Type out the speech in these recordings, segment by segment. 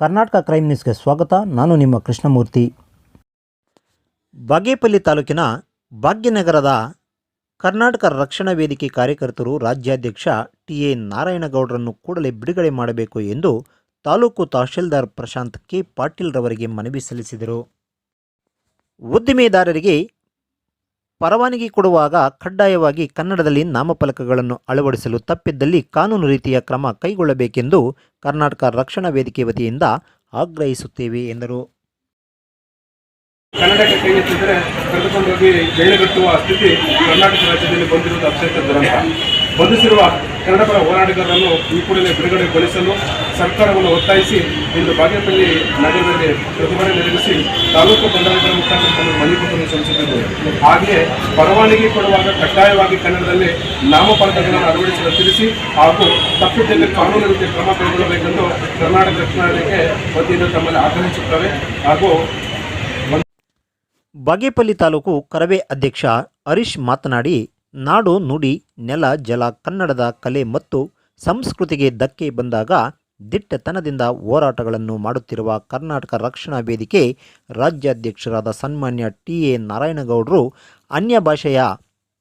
Karnataka crime ನ್ಯೂಸ್ಗೆ ಸ್ವಾಗತ. ನಾನು ನಿಮ್ಮ ಕೃಷ್ಣಮೂರ್ತಿ. ಬಾಗೇಪಲ್ಲಿ ತಾಲೂಕಿನ ಭಾಗ್ಯನಗರದ ಕರ್ನಾಟಕ ರಕ್ಷಣಾ ವೇದಿಕೆ ಕಾರ್ಯಕರ್ತರು ರಾಜ್ಯಾಧ್ಯಕ್ಷ ಟಿ ಎ ನಾರಾಯಣಗೌಡರನ್ನು ಕೂಡಲೇ ಬಿಡುಗಡೆ ಮಾಡಬೇಕು ಎಂದು ತಾಲೂಕು ತಹಶೀಲ್ದಾರ್ ಪ್ರಶಾಂತ್ ಕೆ ಪಾಟೀಲ್ ರವರಿಗೆ ಮನವಿ ಸಲ್ಲಿಸಿದರು. ಉದ್ದಿಮೆದಾರರಿಗೆ ಪರವಾನಗಿ ಕೊಡುವಾಗ ಕಡ್ಡಾಯವಾಗಿ ಕನ್ನಡದಲ್ಲಿ ನಾಮಫಲಕಗಳನ್ನು ಅಳವಡಿಸಲು ತಪ್ಪಿದ್ದಲ್ಲಿ ಕಾನೂನು ರೀತಿಯ ಕ್ರಮ ಕೈಗೊಳ್ಳಬೇಕೆಂದು ಕರ್ನಾಟಕ ರಕ್ಷಣಾ ವೇದಿಕೆ ವತಿಯಿಂದ ಆಗ್ರಹಿಸುತ್ತೇವೆ ಎಂದರು. ಕನ್ನಡಕ್ಕೆ ಕೈ ಎತ್ತಿದರೆ ಕರೆದುಕೊಂಡೋಗಿ ಜೈಲುಗಟ್ಟುವ ಸ್ಥಿತಿ ಕರ್ನಾಟಕ ರಾಜ್ಯದಲ್ಲಿ ಬಂದಿರುವುದು ಅತ್ಯಂತ ದುರಂತ. ಬಂಧಿಸಿರುವ ಕನ್ನಡ ಪರ ಹೋರಾಟಗಾರರನ್ನು ಈ ಕೂಡಲೇ ಬಿಡುಗಡೆಗೊಳಿಸಲು ಸರ್ಕಾರವನ್ನು ಒತ್ತಾಯಿಸಿ ಇಂದು ಬಾಗೇಪಲ್ಲಿ ನಗರದಲ್ಲಿ ಪ್ರತಿಭಟನೆ ನಡೆಸಿ ತಾಲೂಕು ದಂಡಾಧಿಕಾರಿ ಮುಖಾಂತರ ತಮ್ಮ ಮನವಿ ಸಲ್ಲಿಸುತ್ತಿದ್ದರು ಹಾಗೆಯೇ ಪರವಾನಗಿ ಕೊಡುವಾಗ ಕಡ್ಡಾಯವಾಗಿ ಕನ್ನಡದಲ್ಲಿ ನಾಮಫಲಕಗಳನ್ನು ಅಳವಡಿಸಲು ತಿಳಿಸಿ ಹಾಗೂ ತಪ್ಪಿದ್ದಲ್ಲಿ ಕಾನೂನು ರೀತಿಯ ಕ್ರಮ ಕೈಗೊಳ್ಳಬೇಕೆಂದು ಕರ್ನಾಟಕ ರಕ್ಷಣಾಲಯಕ್ಕೆ ವತಿಯಿಂದ ತಮ್ಮಲ್ಲಿ ಆಗ್ರಹಿಸುತ್ತವೆ. ಹಾಗೂ ಬಾಗೇಪಲ್ಲಿ ತಾಲೂಕು ಕರವೇ ಅಧ್ಯಕ್ಷ ಹರೀಶ್ ಮಾತನಾಡಿ ನಾಡು ನುಡಿ ನೆಲ ಜಲ ಕನ್ನಡದ ಕಲೆ ಮತ್ತು ಸಂಸ್ಕೃತಿಗೆ ಧಕ್ಕೆ ಬಂದಾಗ ದಿಟ್ಟತನದಿಂದ ಹೋರಾಟಗಳನ್ನು ಮಾಡುತ್ತಿರುವ ಕರ್ನಾಟಕ ರಕ್ಷಣಾ ವೇದಿಕೆ ರಾಜ್ಯಾಧ್ಯಕ್ಷರಾದ ಸನ್ಮಾನ್ಯ ಟಿ ಎ ನಾರಾಯಣಗೌಡರು ಅನ್ಯ ಭಾಷೆಯ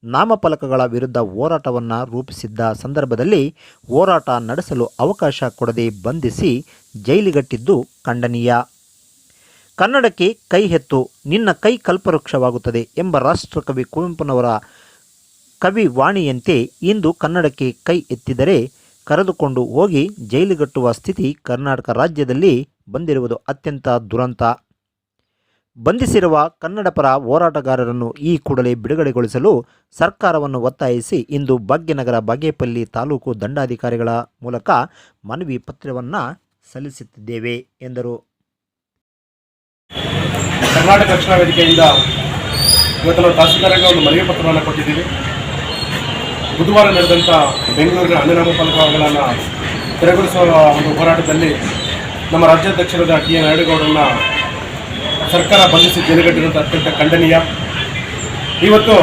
ನಾಮಫಲಕಗಳ ವಿರುದ್ಧ ಹೋರಾಟವನ್ನು ರೂಪಿಸಿದ್ದ ಸಂದರ್ಭದಲ್ಲಿ ಹೋರಾಟ ನಡೆಸಲು ಅವಕಾಶ ಕೊಡದೆ ಬಂಧಿಸಿ ಜೈಲಿಗಟ್ಟಿದ್ದು ಖಂಡನೀಯ. ಕನ್ನಡಕ್ಕೆ ಕೈ ಹೆತ್ತು ನಿನ್ನ ಕೈ ಕಲ್ಪವೃಕ್ಷವಾಗುತ್ತದೆ ಎಂಬ ರಾಷ್ಟ್ರಕವಿ ಕುವೆಂಪುನವರ ಕವಿ ವಾಣಿಯಂತೆ ಇಂದು ಕನ್ನಡಕ್ಕೆ ಕೈ ಎತ್ತಿದರೆ ಕರೆದುಕೊಂಡು ಹೋಗಿ ಜೈಲುಗಟ್ಟುವ ಸ್ಥಿತಿ ಕರ್ನಾಟಕ ರಾಜ್ಯದಲ್ಲಿ ಬಂದಿರುವುದು ಅತ್ಯಂತ ದುರಂತ. ಬಂಧಿಸಿರುವ ಕನ್ನಡ ಪರ ಹೋರಾಟಗಾರರನ್ನು ಈ ಕೂಡಲೇ ಬಿಡುಗಡೆಗೊಳಿಸಲು ಸರ್ಕಾರವನ್ನು ಒತ್ತಾಯಿಸಿ ಇಂದು ಭಾಗ್ಯನಗರ ಬಾಗೇಪಲ್ಲಿ ತಾಲೂಕು ದಂಡಾಧಿಕಾರಿಗಳ ಮೂಲಕ ಮನವಿ ಪತ್ರವನ್ನು ಸಲ್ಲಿಸುತ್ತಿದ್ದೇವೆ, ಎಂದರು. ಕರ್ನಾಟಕ ರಕ್ಷಣಾ ವೇದಿಕೆಯಿಂದ ಇವತ್ತು ನಾವು ತಹಸೀಲ್ದಾರ್ಗೆ ಒಂದು ಮನವಿ ಪತ್ರವನ್ನು ಕೊಟ್ಟಿದ್ದೀವಿ. ಬುಧವಾರ ನಡೆದಂಥ ಬೆಂಗಳೂರಿನ ಅನುನಾಮ ಫಲಕಗಳನ್ನು ತೆರವುಗೊಳಿಸುವ ಒಂದು ಹೋರಾಟದಲ್ಲಿ ನಮ್ಮ ರಾಜ್ಯಾಧ್ಯಕ್ಷರಾದ ಟಿ ಎನ್ ನಾಯ್ಡುಗೌಡರನ್ನ ಸರ್ಕಾರ ಬಂಧಿಸಿ ಜೈಲುಗಟ್ಟಿರುವಂಥ ಅತ್ಯಂತ ಖಂಡನೀಯ. ಇವತ್ತು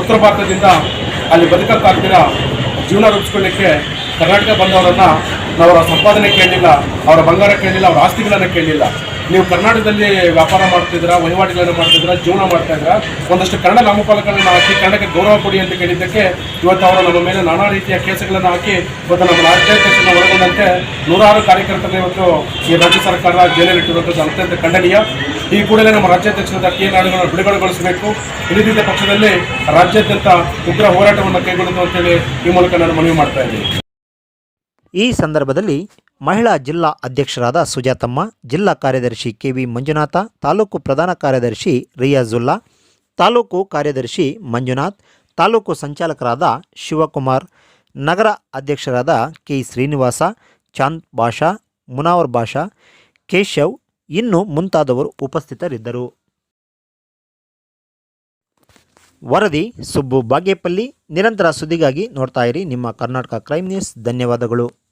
ಉತ್ತರ ಭಾರತದಿಂದ ಅಲ್ಲಿ ಬದುಕಕ್ಕಾಗ್ದಿರ ಜೀವನ ರೂಪಿಸ್ಕೊಳ್ಳಿಕ್ಕೆ ಕರ್ನಾಟಕ ಬಂದವರನ್ನು ನಾವು ಅವರ ಸಂಪಾದನೆ ಕೇಳಲಿಲ್ಲ, ಅವರ ಬಂಗಾರ ಕೇಳಲಿಲ್ಲ, ಅವರ ಆಸ್ತಿಗಳನ್ನು ಕೇಳಲಿಲ್ಲ. ನೀವು ಕರ್ನಾಟಕದಲ್ಲಿ ವ್ಯಾಪಾರ ಮಾಡ್ತಿದ್ದೀರಾ, ವಹಿವಾಟುಗಳನ್ನು ಮಾಡ್ತಿದ್ದೀರಾ, ಜೀವನ ಮಾಡ್ತಾ ಇದ್ದೀರಾ, ಒಂದಷ್ಟು ಕನ್ನಡ ನಾಮಫಲಕಗಳನ್ನು ಹಾಕಿ ಕನ್ನಡಕ್ಕೆ ಗೌರವ ಕೊಡಿ ಅಂತ ಕೇಳಿದ್ದಕ್ಕೆ ಇವತ್ತು ಅವರು ನಮ್ಮ ಮೇಲೆ ನಾನಾ ರೀತಿಯ ಕೇಸುಗಳನ್ನು ಹಾಕಿ ಇವತ್ತು ನಮ್ಮ ರಾಜ್ಯಾಧ್ಯಕ್ಷರನ್ನ ಒಳಗೊಂಡಂತೆ ನೂರಾರು ಕಾರ್ಯಕರ್ತರನ್ನ ಇವತ್ತು ಈ ರಾಜ್ಯ ಸರ್ಕಾರ ಜೈಲಿಟ್ಟಿರುವಂಥದ್ದು ಅತ್ಯಂತ ಖಂಡನೀಯ. ಈ ಕೂಡಲೇ ನಮ್ಮ ರಾಜ್ಯಾಧ್ಯಕ್ಷರಾದ ಕೆ ನಾಡುಗಳನ್ನು ಬಿಡುಗಡೆಗೊಳಿಸಬೇಕು ಇಳಿದಿದ್ದ ಪಕ್ಷದಲ್ಲಿ ರಾಜ್ಯಾದ್ಯಂತ ಉಗ್ರ ಹೋರಾಟವನ್ನು ಕೈಗೊಳ್ಳುವುದು ಅಂತೇಳಿ ಈ ಮೂಲಕ ನಾನು ಮನವಿ ಮಾಡ್ತಾ ಇದ್ದೀನಿ. ಈ ಸಂದರ್ಭದಲ್ಲಿ ಮಹಿಳಾ ಜಿಲ್ಲಾ ಅಧ್ಯಕ್ಷರಾದ ಸುಜಾತಮ್ಮ, ಜಿಲ್ಲಾ ಕಾರ್ಯದರ್ಶಿ ಕೆ ವಿ ಮಂಜುನಾಥ, ತಾಲೂಕು ಪ್ರಧಾನ ಕಾರ್ಯದರ್ಶಿ ರಿಯಾಜುಲ್ಲಾ, ತಾಲೂಕು ಕಾರ್ಯದರ್ಶಿ ಮಂಜುನಾಥ್, ತಾಲೂಕು ಸಂಚಾಲಕರಾದ ಶಿವಕುಮಾರ್, ನಗರ ಅಧ್ಯಕ್ಷರಾದ ಕೆ ಶ್ರೀನಿವಾಸ, ಚಾಂದ್ ಬಾಷಾ ಮುನಾವರ್ ಬಾಷಾ ಕೇಶವ್ ಇನ್ನು ಮುಂತಾದವರು ಉಪಸ್ಥಿತರಿದ್ದರು. ವರದಿ ಸುಬ್ಬು ಬಾಗೇಪಲ್ಲಿ. ನಿರಂತರ ಸುದ್ದಿಗಾಗಿ ನೋಡ್ತಾ ಇರಿ. ನಿಮ್ಮ ಕರ್ನಾಟಕ ಕ್ರೈಮ್ ನ್ಯೂಸ್. ಧನ್ಯವಾದಗಳು.